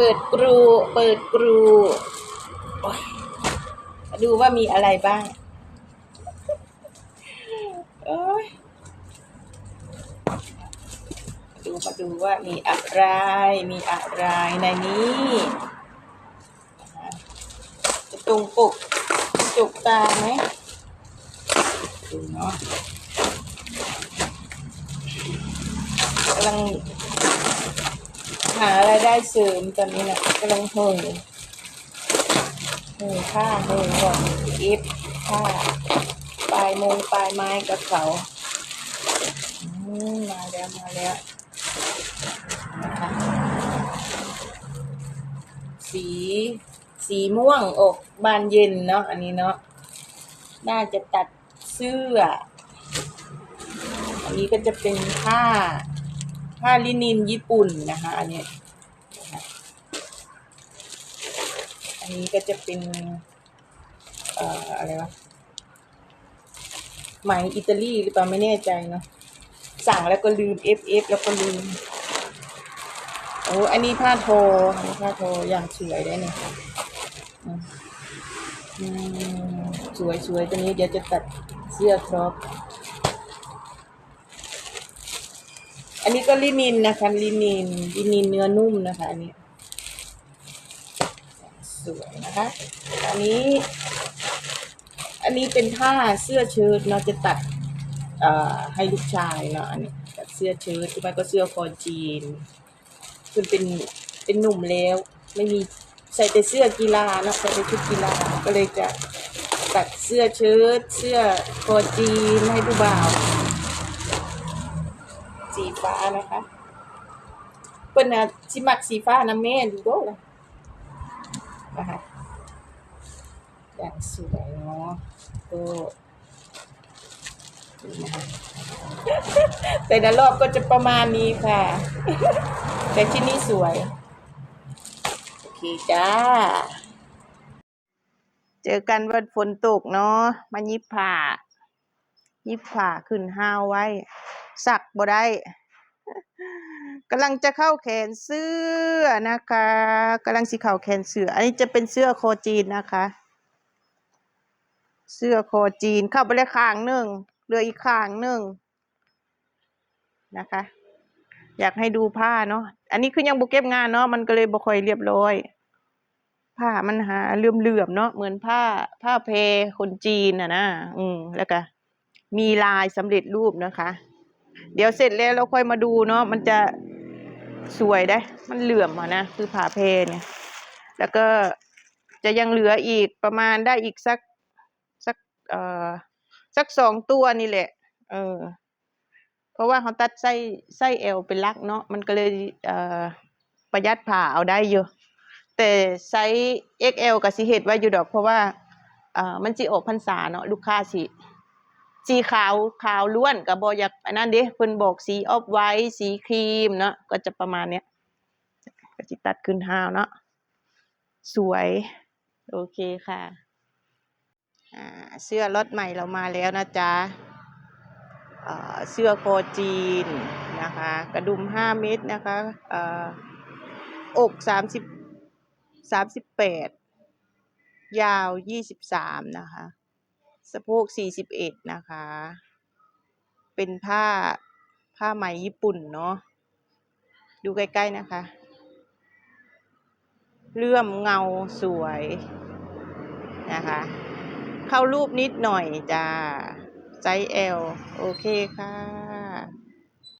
เปิดกรู เปิดกรูดูว่ามีอะไรบ้างดูมาดูว่ามีอะไร มีอะไรในนี้ จะตรงปกจุกตาไหมดูเนาะกำลัง หารายได้เสริมตอนนี้นะกำลังเห่อเห่อผ้าเห่อก่อนเอฟผ้าปลายมงปลายไม้กับเขาอืมมาแล้วมาแล้วนะคะสี สีม่วงอกบานเย็นเนาะอันนี้เนาะน่าจะตัดเสื้อ อันนี้ก็จะเป็นผ้า ผ้าลินินญี่ปุ่นนะคะอันนี้อันนี้ก็จะเป็นเอ่ออะไรวะไหมอิตาลีหรือเปล่าไม่แน่ใจเนาะสั่งแล้วก็ลืม FF แล้วก็ลืมโอ้อันนี้ผ้าโทอันนี้ผ้าโทอย่างสวยได้เนี่ยอือืมสวยสวยตัวนี้เดี๋ยวจะตัดเสื้อครอป อันนี้ก็ลินินนะคะ ลินิน ลินินเนื้อนุ่มนะคะ อันนี้ สวยนะคะ อันนี้ อันนี้เป็นผ้าเสื้อเชิ้ตเนาะจะตัดให้ลูกชายเนาะอันนี้ตัดเสื้อเชิ้ตที่มันก็เสื้อคอจีนคือเป็นเป็นหนุ่มแล้ว ไม่มีใส่แต่เสื้อกีฬานะใส่แต่ชุดกีฬาก็เลยจะตัดเสื้อเชิ้ตเสื้อคอจีนให้ผู้บ่าว สีฟ้านะคะเปิ้นน่ะสิมักสีฟ้านะแม่ดูโดเลยนะคะอย่างสวยเนาะก็นี่นะคะแต่ละรอบก็จะประมาณนี้ค่ะ แต่ที่นี่สวย โอเคจ้า เจอกันวันฝนตกเนาะมายิบผ่า ยิบผ่าขึ้นห้าวไว้ สักบ่ได้กำลังจะเข้าแขนเสื้อนะคะกำลังสิเข้าแขนเสื้อ อันนี้จะเป็นเสื้อโคจีนนะคะ เสื้อโคจีนเข้าไปแล้วข้างหนึ่งเหลืออีกข้างหนึ่งนะคะ อยากให้ดูผ้าเนาะอันนี้คือยังบ่เก็บงานเนาะมันก็เลยบ่ค่อยเรียบร้อย ผ้ามันหาเหลื่อมๆเนาะเหมือนผ้าผ้าเพคนจีนอะนะอืมแล้วก็ มีลายสำเร็จรูปนะคะ เดี๋ยวเสร็จแล้วเราค่อยมาดูเนาะมันจะสวยได้ มันเหลื่อมอะนะ คือผ้าเพเนี่ย แล้วก็จะยังเหลืออีกประมาณได้อีกสักสักเอ่อสักสองตัวนี่แหละ เออ เพราะว่าเขาตัดไส้ไส้เอวเป็นลักเนาะ มันก็เลยเอ่อประหยัดผ่าเอาได้อยู่แต่ไซส์ XL กับสิเฮ็ดไว้อยู่ดอก เพราะว่าเอ่อมันสิออกพรรษาเนาะลูกค้าสิ สีขาวขาวล้วนก็บ่อยากอันนั้นเด้เพิ่นบอกสีออฟไวท์สีครีมเนาะก็จะประมาณเนี้ยก็สิตัดขึ้นห้าวเนาะสวย โอเคค่ะอ่าเสื้อล็อตใหม่เรามาแล้วนะจ๊ะเสื้อโคจีนนะคะ กระดุมห้าเมตรนะคะเอ่ออกสามสิบสามสิบแปดยาวยี่สิบสามนะคะ สะโพกสี่สิบเอ็ดนะคะ เป็นผ้าผ้าไหมญี่ปุ่นเนาะ ดูใกล้ ๆ นะคะ เลื่อมเงาสวยนะคะ เข้ารูปนิดหน่อยจ้าไซส์ L โอเคค่ะ